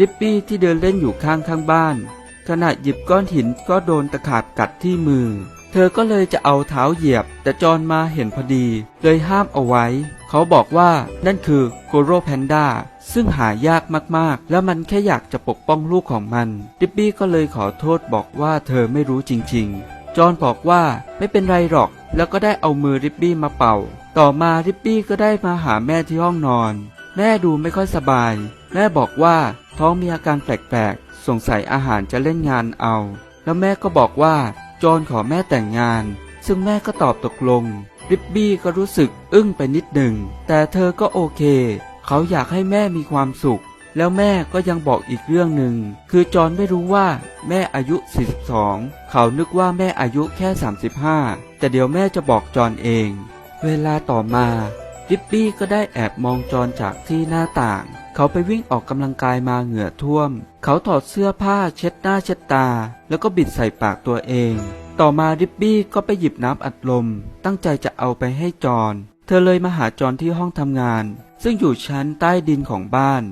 ริปปี้ที่เดินเล่นอยู่ข้างข้างบ้าน ขณะหยิบก้อนหินก็โดนตะขาบกัดที่มือ เธอก็เลยจะเอาเท้าเหยียบ แต่จอนมาเห็นพอดี เลยห้ามเอาไว้ เขาบอกว่านั่นคือโกโรแพนด้าซึ่งหายากมากๆ แล้วมันแค่อยากจะปกป้องลูกของมันริปปี้ก็เลยขอโทษบอกว่าเธอไม่รู้จริง ๆ จอห์นบอกว่าไม่เป็นไรหรอก แล้วก็ได้เอามือริปปี้มาเป่า ต่อมาริปปี้ก็ได้มาหาแม่ที่ห้องนอน แม่ดูไม่ค่อยสบาย แม่บอกว่า ท้องมีอาการแปลกๆ สงสัยอาหารจะเล่นงานเอา แล้วแม่ก็บอกว่า จอนขอแม่แต่งงาน ซึ่งแม่ก็ตอบตกลง ริบบี้ก็รู้สึกอึ้งไปนิดหนึ่ง แต่เธอก็โอเค เขาอยากให้แม่มีความสุข แล้วแม่ก็ยังบอกอีกเรื่องหนึ่ง คือจอนไม่รู้ว่า แม่อายุ 42 เขานึกว่าแม่อายุแค่ 35 แต่เดี๋ยวแม่จะบอกจอนเอง เวลาต่อมา ริปปี้ก็ได้แอบมองจอนจากที่หน้าต่าง เขาไปวิ่งออกกำลังกายมาเหงื่อท่วม เขาถอดเสื้อผ้าเช็ดหน้าเช็ดตา แล้วก็บิดใส่ปากตัวเอง ต่อมาริปปี้ก็ไปหยิบน้ำอัดลม ตั้งใจจะเอาไปให้จอน เธอเลยมาหาจอนที่ห้องทำงาน ซึ่งอยู่ชั้นใต้ดินของบ้าน